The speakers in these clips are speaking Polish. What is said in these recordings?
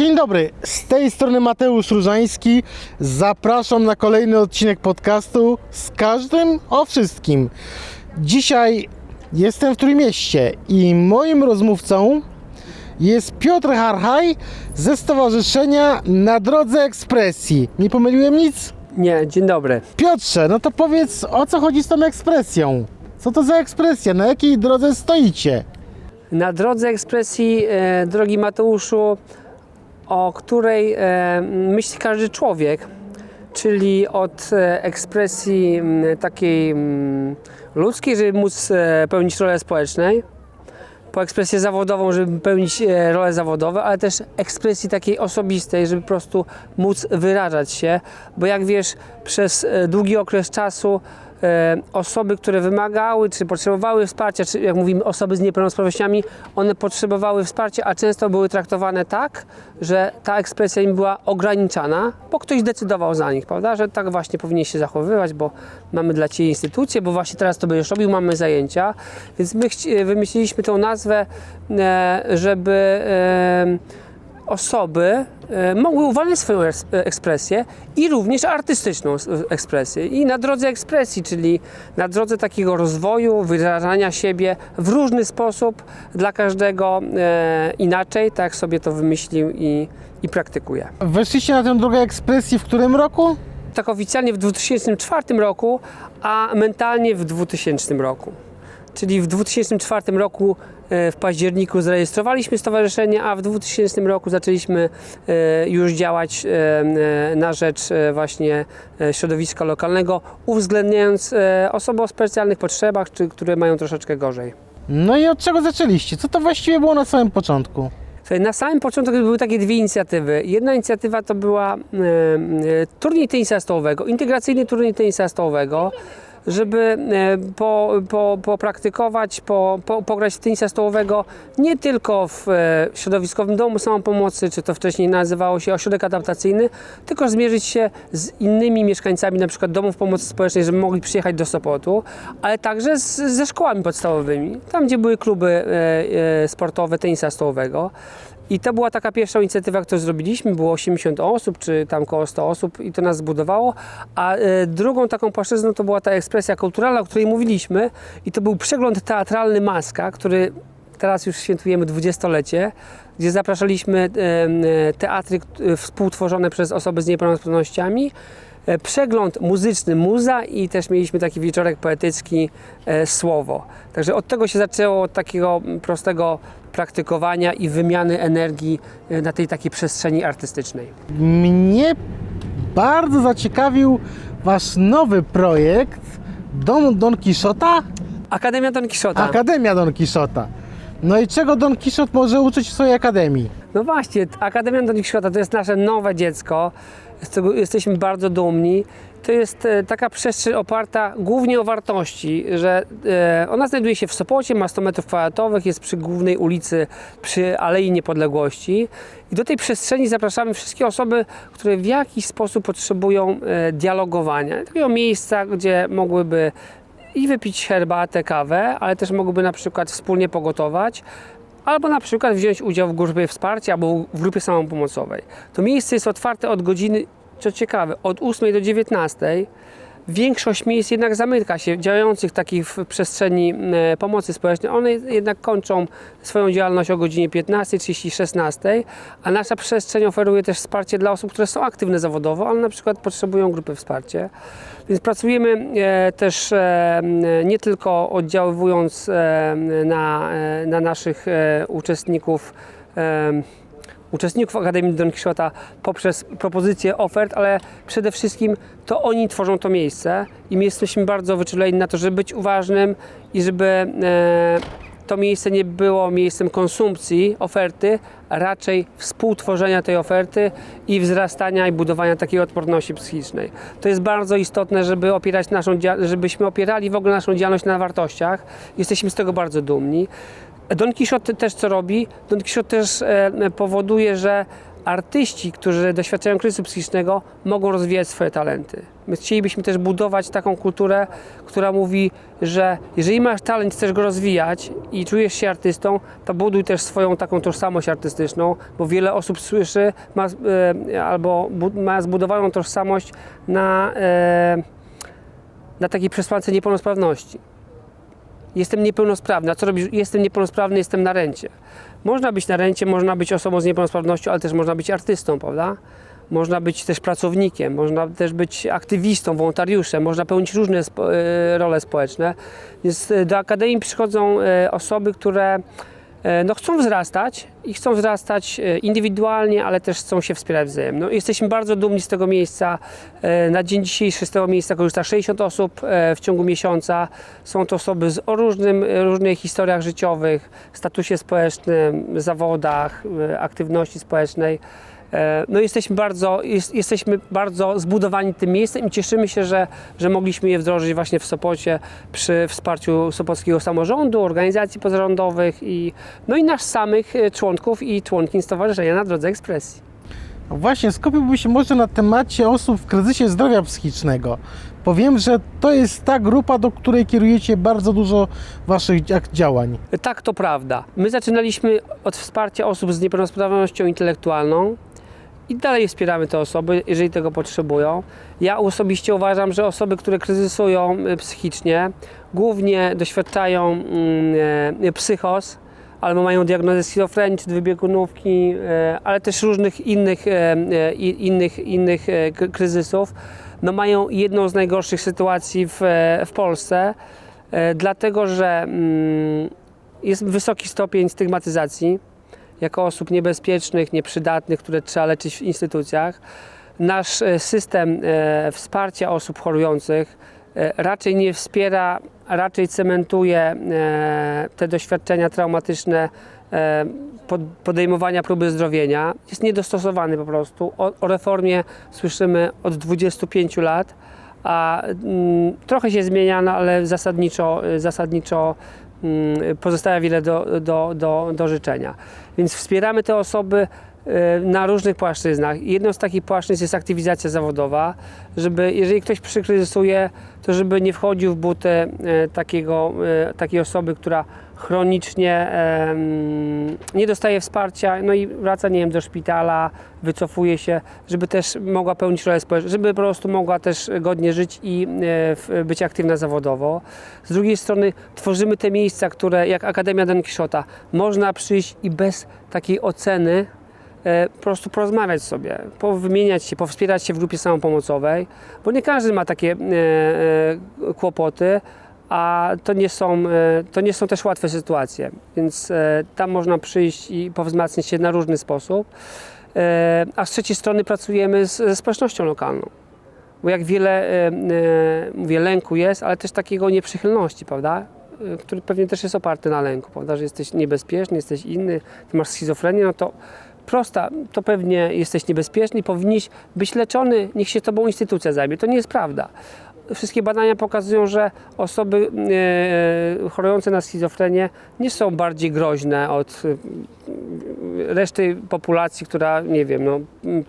Dzień dobry, z tej strony Mateusz Różański. Zapraszam na kolejny odcinek podcastu z każdym o wszystkim. Dzisiaj jestem w Trójmieście i moim rozmówcą jest Piotr Harhaj ze Stowarzyszenia Na Drodze Ekspresji. Nie pomyliłem nic? Nie, dzień dobry. Piotrze, no to powiedz o co chodzi z tą ekspresją? Co to za ekspresja? Na jakiej drodze stoicie? Na drodze ekspresji, e, drogi Mateuszu, o której e, myśli każdy człowiek, czyli od e, ekspresji takiej ludzkiej, żeby móc e, pełnić rolę społecznej, po ekspresję zawodową, żeby pełnić role zawodowe, ale też ekspresji takiej osobistej, żeby po prostu móc wyrażać się, bo jak wiesz, przez długi okres czasu osoby, które wymagały, czy potrzebowały wsparcia, czy jak mówimy osoby z niepełnosprawnościami, one potrzebowały wsparcia, a często były traktowane tak, że ta ekspresja im była ograniczana, bo ktoś decydował za nich, prawda, że tak właśnie powinien się zachowywać, bo mamy dla Ciebie instytucję, bo właśnie teraz to będziesz robił, mamy zajęcia, więc my wymyśliliśmy tą nazwę, e, żeby e, osoby e, mogły uwalniać swoją eks- ekspresję i również artystyczną ekspresję. I na drodze ekspresji, czyli na drodze takiego rozwoju, wyrażania siebie w różny sposób, dla każdego e, inaczej, tak sobie to wymyślił i, i praktykuje. Weszliście na tę drogę ekspresji w którym roku? Tak oficjalnie w 2004 roku, a mentalnie w 2000 roku. Czyli w 2004 roku e, w październiku zarejestrowaliśmy stowarzyszenie, a w 2000 roku zaczęliśmy e, już działać e, na rzecz właśnie środowiska lokalnego, uwzględniając osoby o specjalnych potrzebach, czy które mają troszeczkę gorzej. No i od czego zaczęliście? Co to właściwie było na samym początku? Na samym początku były takie dwie inicjatywy. Jedna inicjatywa to była turniej tenisa stołowego, integracyjny turniej tenisa stołowego, żeby e, po, po, popraktykować, po, po, pograć w tenisa stołowego nie tylko w e, środowiskowym domu samopomocy, czy to wcześniej nazywało się ośrodek adaptacyjny, tylko zmierzyć się z innymi mieszkańcami na przykład domów pomocy społecznej, żeby mogli przyjechać do Sopotu, ale także z, ze szkołami podstawowymi, tam gdzie były kluby e, e, sportowe tenisa stołowego. I to była taka pierwsza inicjatywa, którą zrobiliśmy. Było 80 osób, czy tam około 100 osób i to nas zbudowało. A e, drugą taką płaszczyzną to była ta ekspresja kulturalna, o której mówiliśmy. I to był przegląd teatralny Maska, który teraz już świętujemy dwudziestolecie, gdzie zapraszaliśmy e, e, teatry współtworzone przez osoby z niepełnosprawnościami. Przegląd muzyczny Muza i też mieliśmy taki wieczorek poetycki e, Słowo. Także od tego się zaczęło, od takiego prostego praktykowania i wymiany energii e, na tej takiej przestrzeni artystycznej. Mnie bardzo zaciekawił wasz nowy projekt Dom Don Quixota? Akademia Don Quixota. Akademia Don Quixota. No i czego Don Quixote może uczyć w swojej akademii? No właśnie, Akademia Don Quixota to jest nasze nowe dziecko, z tego jesteśmy bardzo dumni. To jest e, taka przestrzeń oparta głównie o wartości, że e, ona znajduje się w Sopocie, ma 100 metrów kwadratowych, jest przy głównej ulicy, przy Alei Niepodległości. I do tej przestrzeni zapraszamy wszystkie osoby, które w jakiś sposób potrzebują e, dialogowania. Takiego miejsca, gdzie mogłyby i wypić herbatę, kawę, ale też mogłyby na przykład wspólnie pogotować, albo na przykład wziąć udział w grupie wsparcia albo w grupie samopomocowej. To miejsce jest otwarte od godziny, co ciekawe, od 8 do 19. Większość miejsc jednak zamyka się, działających takich w przestrzeni e, pomocy społecznej. One jednak kończą swoją działalność o godzinie 15, 30, 16, a nasza przestrzeń oferuje też wsparcie dla osób, które są aktywne zawodowo, ale na przykład potrzebują grupy wsparcia. Więc pracujemy e, też e, nie tylko oddziaływując na, na naszych uczestników, uczestników Akademii Don Quixota poprzez propozycje ofert, ale przede wszystkim to oni tworzą to miejsce i my jesteśmy bardzo wyczuleni na to, żeby być uważnym i żeby e, to miejsce nie było miejscem konsumpcji oferty, a raczej współtworzenia tej oferty i wzrastania i budowania takiej odporności psychicznej. To jest bardzo istotne, żeby opierać naszą, żebyśmy opierali w ogóle naszą działalność na wartościach. Jesteśmy z tego bardzo dumni. Don Quixote też co robi? Don Quixote też e, powoduje, że artyści, którzy doświadczają kryzysu psychicznego, mogą rozwijać swoje talenty. My chcielibyśmy też budować taką kulturę, która mówi, że jeżeli masz talent, chcesz go rozwijać i czujesz się artystą, to buduj też swoją taką tożsamość artystyczną, bo wiele osób słyszy ma, e, albo bu, ma zbudowaną tożsamość na, e, na takiej przesłance niepełnosprawności. Jestem niepełnosprawny. A co robisz? Jestem niepełnosprawny, jestem na rencie. Można być na rencie, można być osobą z niepełnosprawnością, ale też można być artystą, prawda? Można być też pracownikiem, można też być aktywistą, wolontariuszem, można pełnić różne spo, e, role społeczne. Więc e, do akademii przychodzą e, osoby, które no, chcą wzrastać i chcą wzrastać e, indywidualnie, ale też chcą się wspierać wzajemnie. No, jesteśmy bardzo dumni z tego miejsca. E, Na dzień dzisiejszy z tego miejsca korzysta 60 osób e, w ciągu miesiąca. Są to osoby z, o różnym, różnych historiach życiowych, statusie społecznym, zawodach, e, aktywności społecznej. E, No jesteśmy bardzo, jest, jesteśmy bardzo zbudowani tym miejscem i cieszymy się, że, że mogliśmy je wdrożyć właśnie w Sopocie przy wsparciu Sopockiego Samorządu, organizacji pozarządowych i, no i nas samych e, członków i członkiń Stowarzyszenia na Drodze Ekspresji. Właśnie, skupiłbym się może na temacie osób w kryzysie zdrowia psychicznego. Powiem, że to jest ta grupa, do której kierujecie bardzo dużo waszych dzia- działań. Tak, to prawda. My zaczynaliśmy od wsparcia osób z niepełnosprawnością intelektualną i dalej wspieramy te osoby, jeżeli tego potrzebują. Ja osobiście uważam, że osoby, które kryzysują y, psychicznie, głównie doświadczają mm, e, psychos, albo mają diagnozę schizofrenii czy dwubiegunówki, e, ale też różnych innych, innych, innych kryzysów, no mają jedną z najgorszych sytuacji w, w Polsce, dlatego że mm, jest wysoki stopień stygmatyzacji jako osób niebezpiecznych, nieprzydatnych, które trzeba leczyć w instytucjach. Nasz e, system e, wsparcia osób chorujących e, raczej nie wspiera, raczej cementuje te doświadczenia traumatyczne pod- podejmowania próby zdrowienia. Jest niedostosowany po prostu. O, reformie słyszymy od 25 lat, a mm, trochę się zmienia, no, ale zasadniczo, zasadniczo pozostawia wiele do, do, do, do życzenia. Więc wspieramy te osoby e, na różnych płaszczyznach. Jedną z takich płaszczyzn jest aktywizacja zawodowa, żeby jeżeli ktoś przykryzysuje, to żeby nie wchodził w buty e, takiego, e, takiej osoby, która chronicznie nie dostaje wsparcia, no i wraca, nie wiem, do szpitala, wycofuje się, żeby też mogła pełnić rolę społeczną, żeby po prostu mogła też godnie żyć i e, być aktywna zawodowo. Z drugiej strony tworzymy te miejsca, które jak Akademia Don Quixota można przyjść i bez takiej oceny e, po prostu porozmawiać sobie, powymieniać się, powspierać się w grupie samopomocowej, bo nie każdy ma takie e, kłopoty, a to nie, są, e, to nie są też łatwe sytuacje, więc e, tam można przyjść i powzmacniać się na różny sposób. E, A z trzeciej strony pracujemy z, ze społecznością lokalną. Bo jak wiele, mówię, lęku jest, ale też takiego nieprzychylności, prawda? Który pewnie też jest oparty na lęku, prawda? Że jesteś niebezpieczny, jesteś inny, ty masz schizofrenię, no to prosta, to pewnie jesteś niebezpieczny, powinniś być leczony, niech się tobą instytucja zajmie. To nie jest prawda. Wszystkie badania pokazują, że osoby e, chorujące na schizofrenię nie są bardziej groźne od e, reszty populacji, która, nie wiem, no,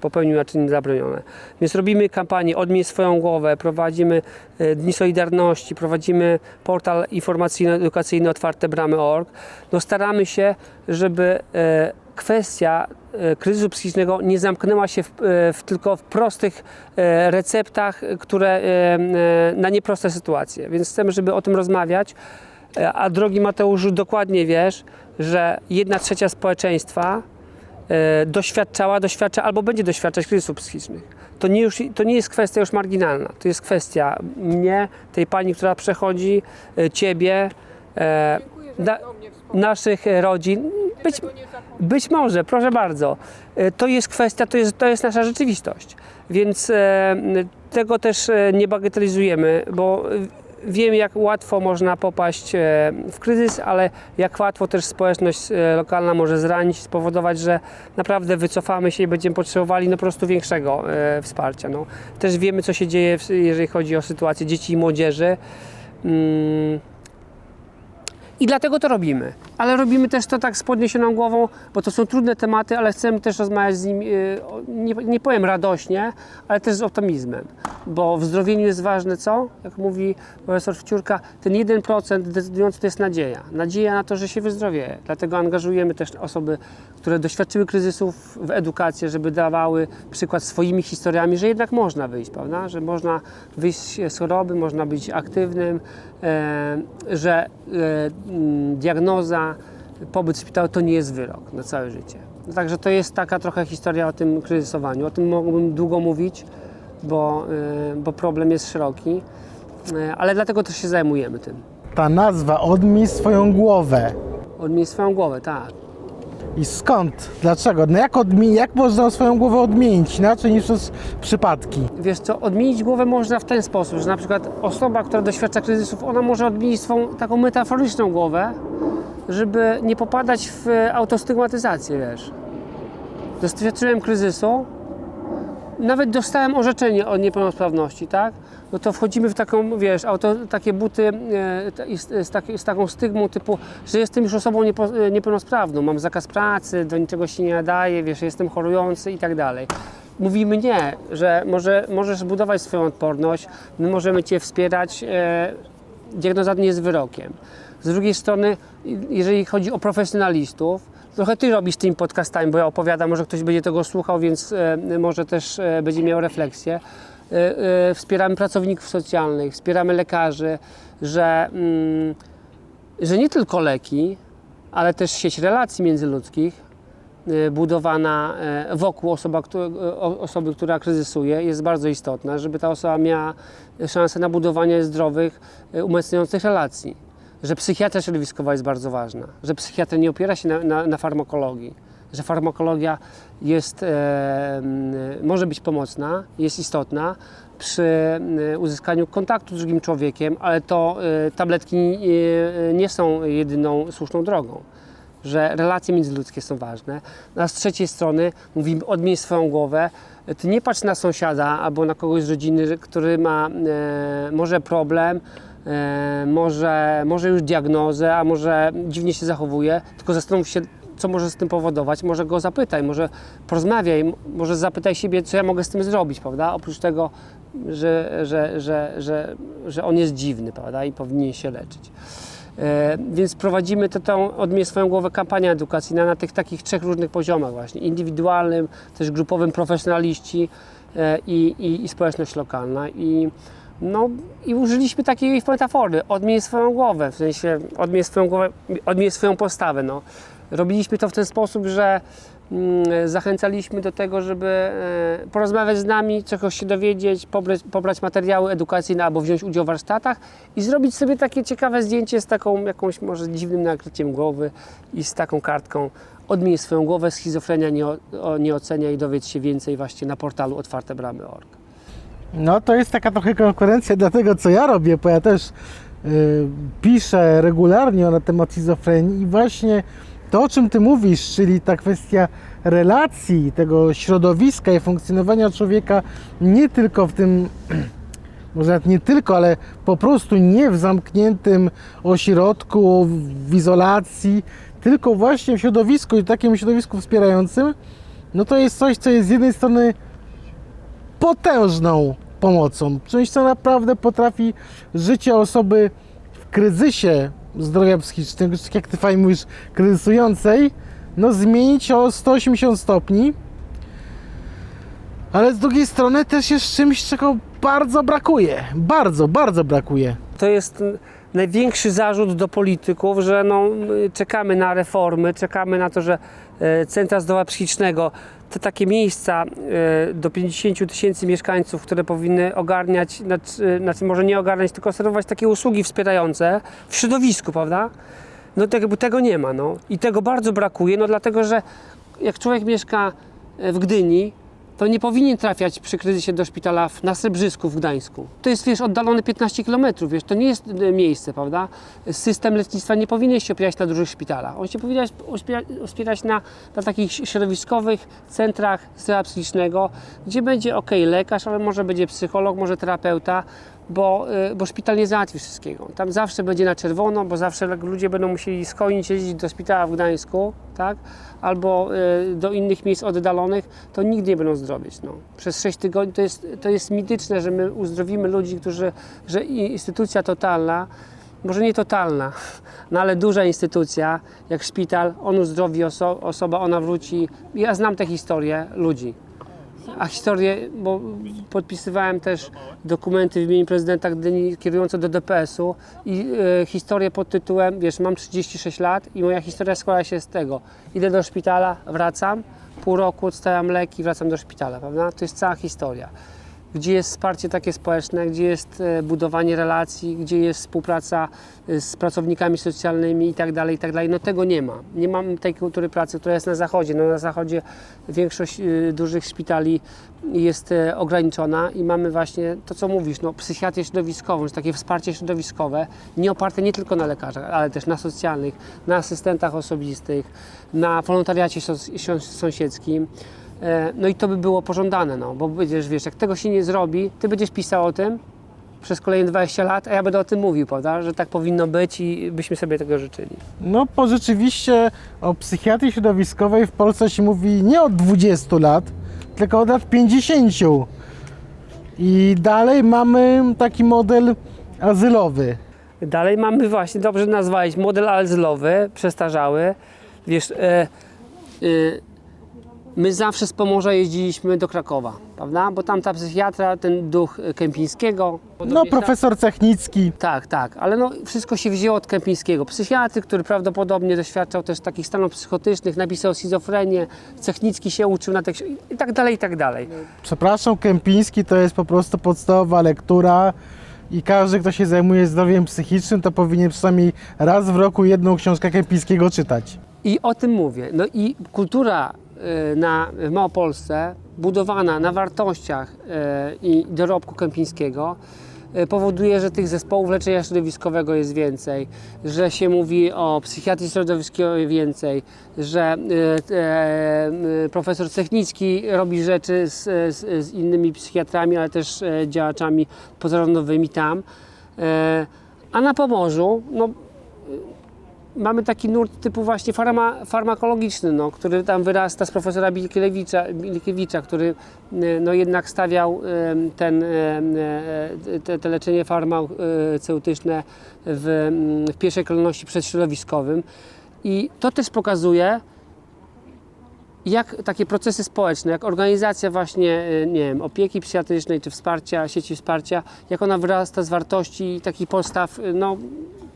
popełniła czyny zabronione. Więc robimy kampanię Odmień swoją głowę, prowadzimy e, Dni Solidarności, prowadzimy portal informacyjno-edukacyjny Otwarte Bramy.org. No, staramy się, żeby kwestia e, kryzysu psychicznego nie zamknęła się w, e, w, tylko w prostych e, receptach, które na nieproste sytuacje. Więc chcemy, żeby o tym rozmawiać. A drogi Mateuszu, dokładnie wiesz, że jedna trzecia społeczeństwa doświadczała, doświadcza albo będzie doświadczać kryzysów psychicznych. To nie, już, to nie jest kwestia już marginalna. To jest kwestia mnie, tej pani, która przechodzi, ciebie, e, da, naszych rodzin. Być, być może, proszę bardzo. E, To jest kwestia, to jest, to jest nasza rzeczywistość. Więc e, tego też e, nie bagatelizujemy, bo wiem, jak łatwo można popaść w kryzys, ale jak łatwo też społeczność lokalna może zranić, spowodować, że naprawdę wycofamy się i będziemy potrzebowali no, po prostu większego wsparcia. No. Też wiemy, co się dzieje, jeżeli chodzi o sytuację dzieci i młodzieży. I dlatego to robimy. Ale robimy też to tak z podniesioną głową, bo to są trudne tematy, ale chcemy też rozmawiać z nim, o- nie, nie powiem radośnie, ale też z optymizmem. Bo w zdrowieniu jest ważne co? Jak mówi profesor Wciurka, ten 1% decydujący to jest nadzieja. Nadzieja na to, że się wyzdrowieje. Dlatego angażujemy też osoby, które doświadczyły kryzysów w edukację, żeby dawały przykład swoimi historiami, że jednak można wyjść, prawda? Że można wyjść z choroby, można być aktywnym, że e, diagnoza, pobyt w szpitalu to nie jest wyrok na całe życie. Także to jest taka trochę historia o tym kryzysowaniu. O tym mógłbym długo mówić, bo, e, bo problem jest szeroki, e, ale dlatego też się zajmujemy tym. Ta nazwa odmij swoją głowę. Odmień swoją głowę, tak. I skąd? Dlaczego? No jak, odmi- jak można swoją głowę odmienić inaczej niż przez przypadki? Wiesz co, odmienić głowę można w ten sposób, że na przykład osoba, która doświadcza kryzysów, ona może odmienić swą taką metaforyczną głowę, żeby nie popadać w autostygmatyzację, wiesz. Doświadczyłem kryzysu, nawet dostałem orzeczenie o niepełnosprawności, tak? No to wchodzimy w taką, wiesz, auto, takie buty e, z, taki, z taką stygmą typu, że jestem już osobą niepo, e, niepełnosprawną, mam zakaz pracy, do niczego się nie nadaję, wiesz, jestem chorujący i tak dalej. Mówimy nie, że może, możesz budować swoją odporność, my możemy Cię wspierać, e, diagnoza nie jest wyrokiem. Z drugiej strony, jeżeli chodzi o profesjonalistów, trochę Ty robisz tymi podcastami, bo ja opowiadam, może ktoś będzie tego słuchał, więc e, może też e, będzie miał refleksję. E, wspieramy pracowników socjalnych, wspieramy lekarzy, że, mm, że nie tylko leki, ale też sieć relacji międzyludzkich budowana wokół osoba, osoby, która kryzysuje, jest bardzo istotna, żeby ta osoba miała szansę na budowanie zdrowych, umacniających relacji. Że psychiatria środowiskowa jest bardzo ważna, że psychiatria nie opiera się na, na, na farmakologii, że farmakologia jest, e, może być pomocna, jest istotna przy m, uzyskaniu kontaktu z drugim człowiekiem, ale to e, tabletki e, nie są jedyną słuszną drogą że relacje międzyludzkie są ważne. A z trzeciej strony mówimy, odmień swoją głowę. Ty nie patrz na sąsiada albo na kogoś z rodziny, który ma e, może problem, e, może, może już diagnozę, a może dziwnie się zachowuje, tylko zastanów się, co może z tym powodować. Może go zapytaj, może porozmawiaj, może zapytaj siebie, co ja mogę z tym zrobić, prawda? Oprócz tego, że, że, że, że, że on jest dziwny, prawda? I powinien się leczyć. E, Więc prowadzimy tę tą odmień swoją głowę kampanię edukacyjna na tych takich trzech różnych poziomach właśnie. Indywidualnym, też grupowym profesjonaliści e, i, i, i społeczność lokalna. I, no, I użyliśmy takiej metafory, odmień swoją głowę, w sensie odmień swoją głowę, odmień swoją postawę. No. Robiliśmy to w ten sposób, że mm, zachęcaliśmy do tego, żeby e, porozmawiać z nami, czegoś się dowiedzieć, pobrać, pobrać materiały edukacyjne albo wziąć udział w warsztatach i zrobić sobie takie ciekawe zdjęcie z taką jakąś może dziwnym nakryciem głowy i z taką kartką odmień swoją głowę, schizofrenia nie, o, nie ocenia i dowiedz się więcej właśnie na portalu otwartebramy.org. No to jest taka trochę konkurencja dla tego, co ja robię, bo ja też y, piszę regularnie na temat schizofrenii i właśnie to, o czym Ty mówisz, czyli ta kwestia relacji, tego środowiska i funkcjonowania człowieka nie tylko w tym, może nawet nie tylko, ale po prostu nie w zamkniętym ośrodku, w izolacji, tylko właśnie w środowisku i takim środowisku wspierającym, no to jest coś, co jest z jednej strony potężną pomocą. Czymś, co naprawdę potrafi życie osoby w kryzysie zdrowia psychicznego, czy tak jak ty fajnie mówisz, kryzysującej, no zmienić o 180 stopni. Ale z drugiej strony też jest czymś, czego bardzo brakuje. Bardzo, bardzo brakuje. To jest największy zarzut do polityków, że no, my czekamy na reformy, czekamy na to, że e, centra zdrowia psychicznego, te takie miejsca e, do 50 tysięcy mieszkańców, które powinny ogarniać, znaczy, znaczy może nie ogarniać, tylko serwować takie usługi wspierające w środowisku, prawda? No tego, tego nie ma, no. I tego bardzo brakuje, no dlatego, że jak człowiek mieszka e, w Gdyni, to nie powinien trafiać przy kryzysie do szpitala na Srebrzysku w Gdańsku. To jest, wiesz, oddalone 15 km, wiesz, to nie jest e, miejsce, prawda? System lecznictwa nie powinien się opierać na dużych szpitalach. On się powinien wspierać na, na takich środowiskowych centrach psychicznego, gdzie będzie ok, lekarz, ale może będzie psycholog, może terapeuta, bo, y, bo szpital nie załatwi wszystkiego. Tam zawsze będzie na czerwono, bo zawsze jak ludzie będą musieli Chojnic jeździć do szpitala w Gdańsku, tak? albo y, do innych miejsc oddalonych, to nigdy nie będą zdrowieć. No. Przez 6 tygodni to jest, to jest mityczne, że my uzdrowimy ludzi, którzy, że instytucja totalna, może nie totalna, no ale duża instytucja, jak szpital, on uzdrowi oso- osobę, ona wróci. Ja znam te historie ludzi. A historię, bo podpisywałem też dokumenty w imieniu prezydenta Gdyni kierujące do DPS-u i e, historię pod tytułem, wiesz, mam 36 lat i moja historia składa się z tego. Idę do szpitala, wracam, pół roku odstawiam leki, wracam do szpitala, prawda? To jest cała historia. Gdzie jest wsparcie takie społeczne, gdzie jest e, budowanie relacji, gdzie jest współpraca e, z pracownikami socjalnymi i tak dalej, i tak. No tego nie ma. Nie mam tej kultury pracy, która jest na zachodzie. No na zachodzie większość e, dużych szpitali jest ograniczona i mamy właśnie to, co mówisz, no, psychiatrię środowiskową, takie wsparcie środowiskowe, nie oparte nie tylko na lekarzach, ale też na socjalnych, na asystentach osobistych, na wolontariacie sąsiedzkim. E, No i to by było pożądane, no, bo będziesz, wiesz, jak tego się nie zrobi, ty będziesz pisał o tym przez kolejne 20 lat, a ja będę o tym mówił, prawda, że tak powinno być i byśmy sobie tego życzyli. No, bo rzeczywiście o psychiatrii środowiskowej w Polsce się mówi nie od 20 lat, tylko od lat 50. I dalej mamy taki model azylowy. Dalej mamy właśnie, dobrze nazwałeś, model azylowy, przestarzały. Wiesz, e, e, my zawsze z Pomorza jeździliśmy do Krakowa, prawda? Bo tam ta psychiatra, ten duch e, Kępińskiego. No, profesor Cechnicki. Tak, tak, ale no, wszystko się wzięło od Kępińskiego. Psychiatry, który prawdopodobnie doświadczał też takich stanów psychotycznych, napisał schizofrenię, Cechnicki się uczył na tekście i tak dalej, i tak dalej. Przepraszam, Kępiński to jest po prostu podstawowa lektura i każdy, kto się zajmuje zdrowiem psychicznym, to powinien przynajmniej raz w roku jedną książkę Kępińskiego czytać. I o tym mówię. No i kultura y, na, w Małopolsce, budowana na wartościach y, i dorobku kępińskiego, y, powoduje, że tych zespołów leczenia środowiskowego jest więcej, że się mówi o psychiatrii środowiskowej więcej, że y, y, profesor Cechnicki robi rzeczy z, z, z innymi psychiatrami, ale też działaczami pozarządowymi tam. A na Pomorzu, no, mamy taki nurt typu właśnie farma, farmakologiczny, no, który tam wyrasta z profesora Bilkiewicza, Bilkiewicza który e, no, jednak stawiał em, ten, e, te, te leczenie farmaceutyczne w, w pierwszej kolejności przedśrodowiskowym. I to też pokazuje, jak takie procesy społeczne, jak organizacja właśnie, e, nie wiem, opieki psychiatrycznej czy wsparcia, sieci wsparcia, jak ona wyrasta z wartości i takich postaw, e, no,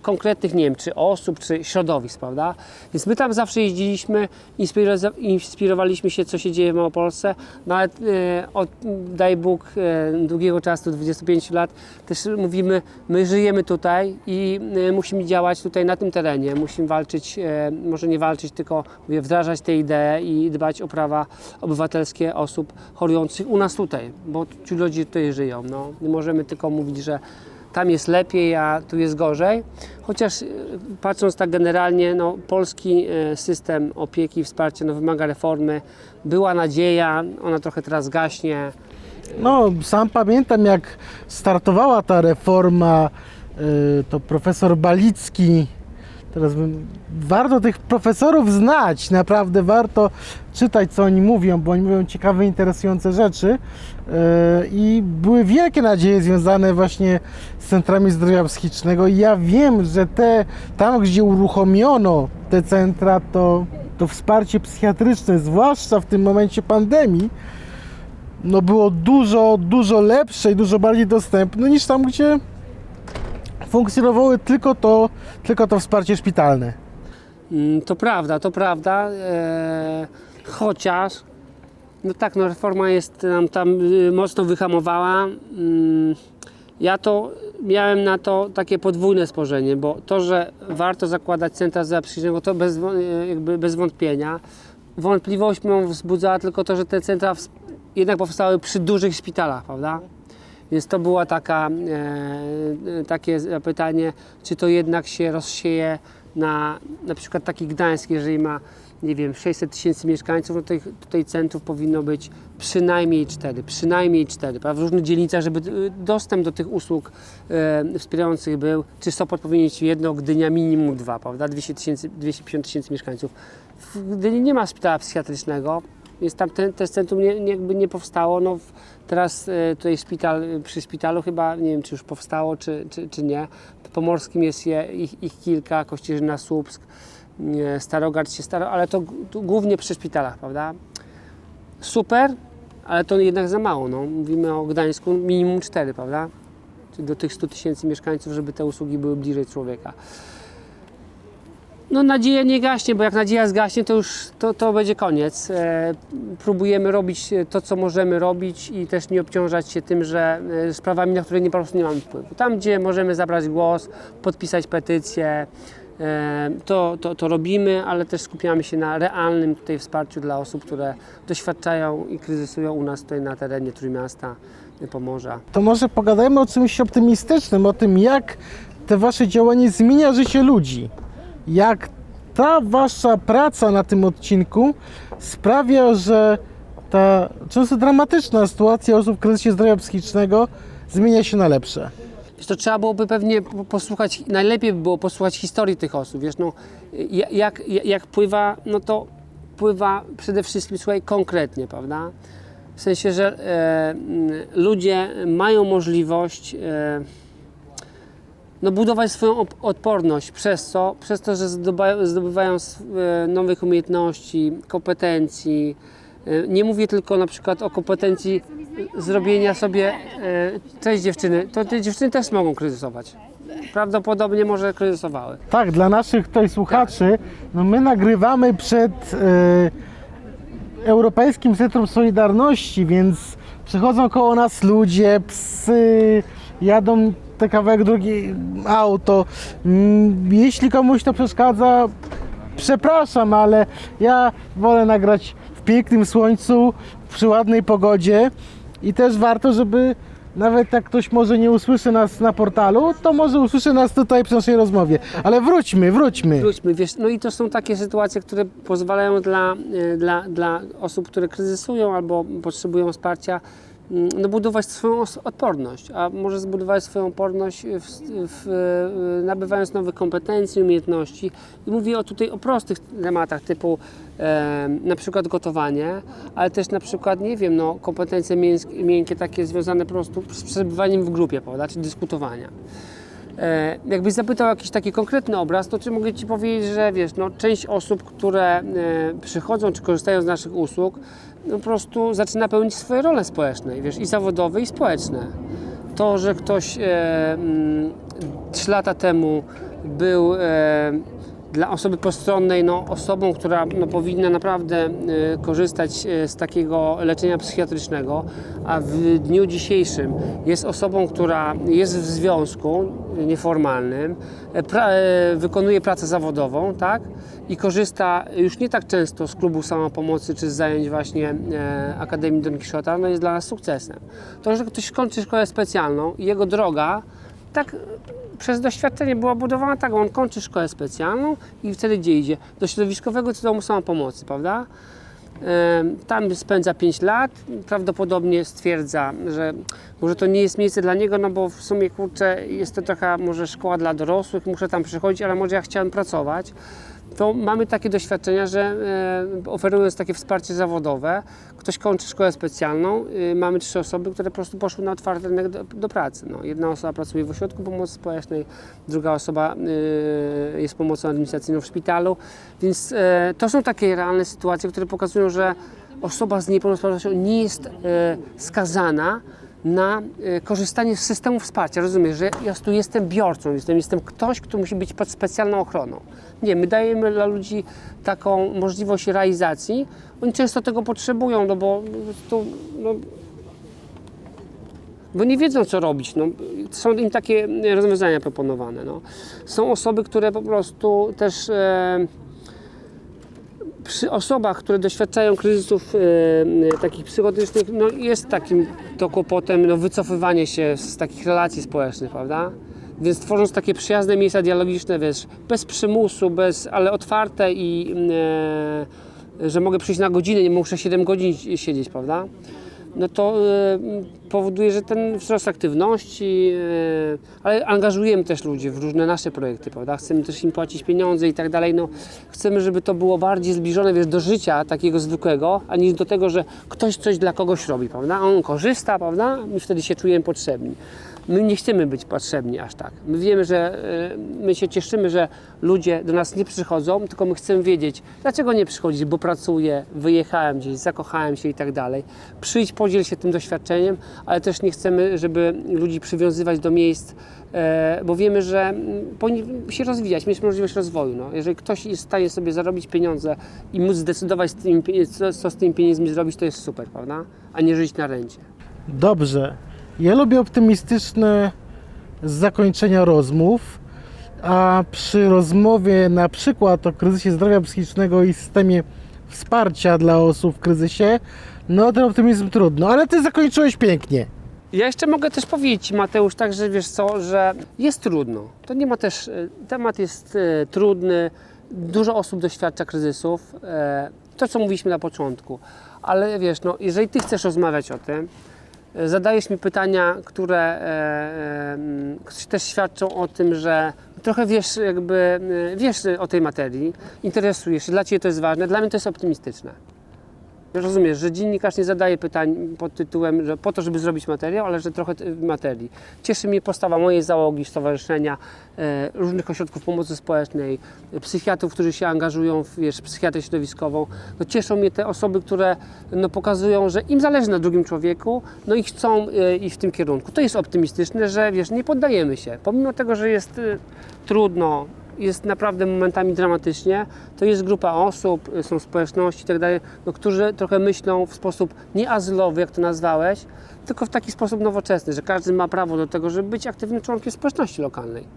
konkretnych, nie wiem, czy osób, czy środowisk, prawda? Więc my tam zawsze jeździliśmy, inspiro- inspirowaliśmy się, co się dzieje w Małopolsce, no ale e, od, daj Bóg, e, długiego czasu, 25 lat, też mówimy, my żyjemy tutaj i e, musimy działać tutaj na tym terenie, musimy walczyć, e, może nie walczyć, tylko mówię, wdrażać te idee i dbać o prawa obywatelskie osób chorujących u nas tutaj, bo ci ludzie tutaj żyją. No. Nie możemy tylko mówić, że tam jest lepiej, a tu jest gorzej. Chociaż e, patrząc tak generalnie, no, polski e, system opieki i wsparcia no, wymaga reformy. Była nadzieja, ona trochę teraz gaśnie. No, sam pamiętam, jak startowała ta reforma, y, to profesor Balicki. Teraz bym, warto tych profesorów znać, naprawdę warto czytać, co oni mówią, bo oni mówią ciekawe, interesujące rzeczy. Y, I były wielkie nadzieje związane właśnie z centrami zdrowia psychicznego. I ja wiem, że te, tam, gdzie uruchomiono te centra, to, to wsparcie psychiatryczne, zwłaszcza w tym momencie pandemii, no było dużo, dużo lepsze i dużo bardziej dostępne niż tam, gdzie funkcjonowały tylko to, tylko to wsparcie szpitalne. Mm, To prawda, to prawda. E, chociaż, no tak, no reforma jest nam tam y, mocno wyhamowała. Mm, ja to miałem na to takie podwójne spojrzenie, bo to, że warto zakładać centra psychicznego, to bez, e, jakby bez wątpienia. Wątpliwość moją wzbudzała tylko to, że te centra jednak powstały przy dużych szpitalach, prawda? Więc to było taka, e, e, takie zapytanie, czy to jednak się rozsieje na na przykład taki Gdańsk, jeżeli ma nie wiem, 600 tysięcy mieszkańców, no to ich, tutaj centrów powinno być przynajmniej 4, przynajmniej 4, prawda? w różnych dzielnicach, żeby y, dostęp do tych usług e, wspierających był, czy Sopot powinien mieć jedno, Gdynia minimum dwa, prawda, 200 tysięcy, 250 tysięcy mieszkańców. W Gdyni nie ma szpitala psychiatrycznego, więc tam ten, też centrum nie, nie, nie powstało. No, teraz e, tutaj szpital, e, przy szpitalu chyba, nie wiem czy już powstało, czy, czy, czy nie. W Pomorskim jest je, ich, ich kilka, Kościerzyna, Słupsk, e, Starogard się staro, ale to tu głównie przy szpitalach, prawda? Super, ale to jednak za mało. No. Mówimy o Gdańsku minimum 4, prawda? Do tych 100 tysięcy mieszkańców, żeby te usługi były bliżej człowieka. No nadzieja nie gaśnie, bo jak nadzieja zgaśnie, to już to, to będzie koniec. E, próbujemy robić e, to, co możemy robić i też nie obciążać się tym, że e, sprawami, na które nie, po prostu nie mamy wpływu. Tam, gdzie możemy zabrać głos, podpisać petycję, e, to, to, to robimy, ale też skupiamy się na realnym tutaj wsparciu dla osób, które doświadczają i kryzysują u nas tutaj na terenie Trójmiasta, e, Pomorza. To może pogadajmy o czymś optymistycznym, o tym jak te wasze działanie zmienia życie ludzi. Jak ta wasza praca na tym odcinku sprawia, że ta często dramatyczna sytuacja osób w kryzysie zdrowia psychicznego zmienia się na lepsze. Wiesz, to trzeba byłoby pewnie po- posłuchać, najlepiej by było posłuchać historii tych osób, wiesz, no, ja- jak, jak, pływa, no to pływa przede wszystkim, słuchaj, konkretnie, prawda? W sensie, że e, ludzie mają możliwość e, no, budować swoją odporność przez co? Przez to, że zdobywają, e, nowych umiejętności, kompetencji. E, Nie mówię tylko na przykład o kompetencji zrobienia sobie e, cześć dziewczyny, to te dziewczyny też mogą kryzysować. Prawdopodobnie może kryzysowały. Tak, dla naszych tutaj słuchaczy, no my nagrywamy przed e, Europejskim Centrum Solidarności, więc przychodzą koło nas ludzie, psy, jadą te kawałek drugi auto. Mm, Jeśli komuś to przeszkadza, przepraszam, ale ja wolę nagrać w pięknym słońcu, przy ładnej pogodzie i też warto, żeby nawet jak ktoś może nie usłyszy nas na portalu, to może usłyszy nas tutaj przy naszej rozmowie. Ale wróćmy, wróćmy. Wróćmy, wiesz, no i to są takie sytuacje, które pozwalają dla, e, dla, dla osób, które kryzysują albo potrzebują wsparcia, no budować swoją odporność, a może zbudować swoją odporność w, w, nabywając nowych kompetencji, umiejętności. I mówię o, tutaj o prostych tematach typu e, na przykład gotowanie, ale też na przykład, nie wiem, no, kompetencje mięskie, miękkie takie związane po prostu z przebywaniem w grupie, prawda, czy dyskutowania. E, jakbyś zapytał jakiś taki konkretny obraz, to czy mogę Ci powiedzieć, że wiesz, no, część osób, które e, przychodzą czy korzystają z naszych usług, no, po prostu zaczyna pełnić swoje role społeczne, wiesz, i zawodowe, i społeczne. To, że ktoś e, mm, trzy lata temu był e, dla osoby postronnej no, osobą, która no, powinna naprawdę e, korzystać e, z takiego leczenia psychiatrycznego, a w dniu dzisiejszym jest osobą, która jest w związku nieformalnym, e, pra, e, wykonuje pracę zawodową, tak? I korzysta już nie tak często z klubu samopomocy czy z zajęć właśnie e, Akademii Don Quixota, no jest dla nas sukcesem. To, że ktoś kończy szkołę specjalną i jego droga tak przez doświadczenie była budowana tak, on kończy szkołę specjalną i wtedy gdzie idzie? Do środowiskowego domu samopomocy, prawda? Tam spędza 5 lat, prawdopodobnie stwierdza, że może to nie jest miejsce dla niego, no bo w sumie kurczę, jest to trochę może szkoła dla dorosłych, muszę tam przychodzić, ale może ja chciałem pracować. To mamy takie doświadczenia, że e, oferując takie wsparcie zawodowe, ktoś kończy szkołę specjalną, y, mamy trzy osoby, które po prostu poszły na otwarty rynek do, do pracy. No, jedna osoba pracuje w ośrodku pomocy społecznej, druga osoba y, jest pomocą administracyjną w szpitalu, więc e, to są takie realne sytuacje, które pokazują, że osoba z niepełnosprawnością nie jest e, skazana na e, korzystanie z systemu wsparcia. Rozumiesz, że ja tu jestem biorcą, jestem, jestem ktoś, kto musi być pod specjalną ochroną. Nie, my dajemy dla ludzi taką możliwość realizacji. Oni często tego potrzebują, no bo prostu, no, bo nie wiedzą, co robić. No, są im takie rozwiązania proponowane. No. Są osoby, które po prostu też e, przy osobach, które doświadczają kryzysów e, takich psychotycznych, no, jest takim to kłopotem no, wycofywanie się z takich relacji społecznych, prawda? Więc tworząc takie przyjazne miejsca dialogiczne, wiesz, bez przymusu, bez, ale otwarte i e, że mogę przyjść na godzinę, nie muszę 7 godzin siedzieć, prawda? No to e, powoduje, że ten wzrost aktywności, e, ale angażujemy też ludzi w różne nasze projekty, prawda? Chcemy też im płacić pieniądze i tak dalej. No, chcemy, żeby to było bardziej zbliżone, wiesz, do życia takiego zwykłego, a niż do tego, że ktoś coś dla kogoś robi, prawda? On korzysta, prawda? My wtedy się czujemy potrzebni. My nie chcemy być potrzebni aż tak. My wiemy, że e, my się cieszymy, że ludzie do nas nie przychodzą, tylko my chcemy wiedzieć, dlaczego nie przychodzić, bo pracuję, wyjechałem gdzieś, zakochałem się i tak dalej. Przyjdź, podziel się tym doświadczeniem, ale też nie chcemy, żeby ludzi przywiązywać do miejsc, e, bo wiemy, że powinni się rozwijać, mieć możliwość rozwoju. No. Jeżeli ktoś jest w stanie sobie zarobić pieniądze i móc zdecydować, co, z tymi pieniędzmi zrobić, to jest super, prawda? A nie żyć na rencie. Dobrze. Ja lubię optymistyczne zakończenia rozmów, a przy rozmowie na przykład o kryzysie zdrowia psychicznego i systemie wsparcia dla osób w kryzysie, no ten optymizm trudno, ale ty zakończyłeś pięknie. Ja jeszcze mogę też powiedzieć Mateusz, tak, że wiesz co, że jest trudno. To nie ma też, e, temat jest e, trudny, dużo osób doświadcza kryzysów, e, to co mówiliśmy na początku, ale wiesz, no, jeżeli Ty chcesz rozmawiać o tym, zadajesz mi pytania, które e, e, też świadczą o tym, że trochę wiesz jakby, e, wiesz o tej materii, interesujesz się, dla Ciebie to jest ważne, dla mnie to jest optymistyczne. Rozumiesz, że dziennikarz nie zadaje pytań pod tytułem, że po to, żeby zrobić materiał, ale że trochę t- materii. Cieszy mnie postawa mojej załogi, stowarzyszenia, e, różnych ośrodków pomocy społecznej, e, psychiatrów, którzy się angażują w wiesz, psychiatrię środowiskową. No, cieszą mnie te osoby, które no, pokazują, że im zależy na drugim człowieku, no i chcą e, iść w tym kierunku. To jest optymistyczne, że wiesz, nie poddajemy się. Pomimo tego, że jest e, trudno, jest naprawdę momentami dramatycznie, to jest grupa osób, są społeczności i tak no, którzy trochę myślą w sposób nie azylowy, jak to nazwałeś, tylko w taki sposób nowoczesny, że każdy ma prawo do tego, żeby być aktywnym członkiem społeczności lokalnej.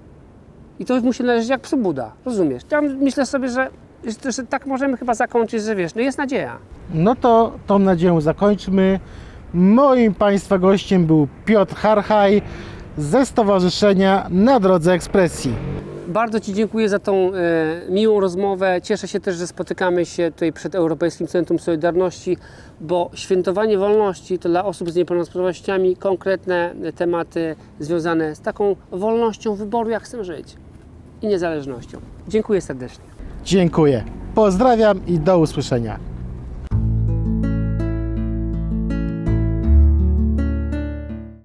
I to mu się należy jak psu Buda, rozumiesz? Ja myślę sobie, że, że, że tak możemy chyba zakończyć, że wiesz, no jest nadzieja. No to tą nadzieją zakończmy. Moim Państwa gościem był Piotr Harchaj ze Stowarzyszenia Na Drodze Ekspresji. Bardzo Ci dziękuję za tą e, miłą rozmowę. Cieszę się też, że spotykamy się tutaj przed Europejskim Centrum Solidarności, bo świętowanie wolności to dla osób z niepełnosprawnościami konkretne tematy związane z taką wolnością wyboru, jak chcę żyć i niezależnością. Dziękuję serdecznie. Dziękuję. Pozdrawiam i do usłyszenia.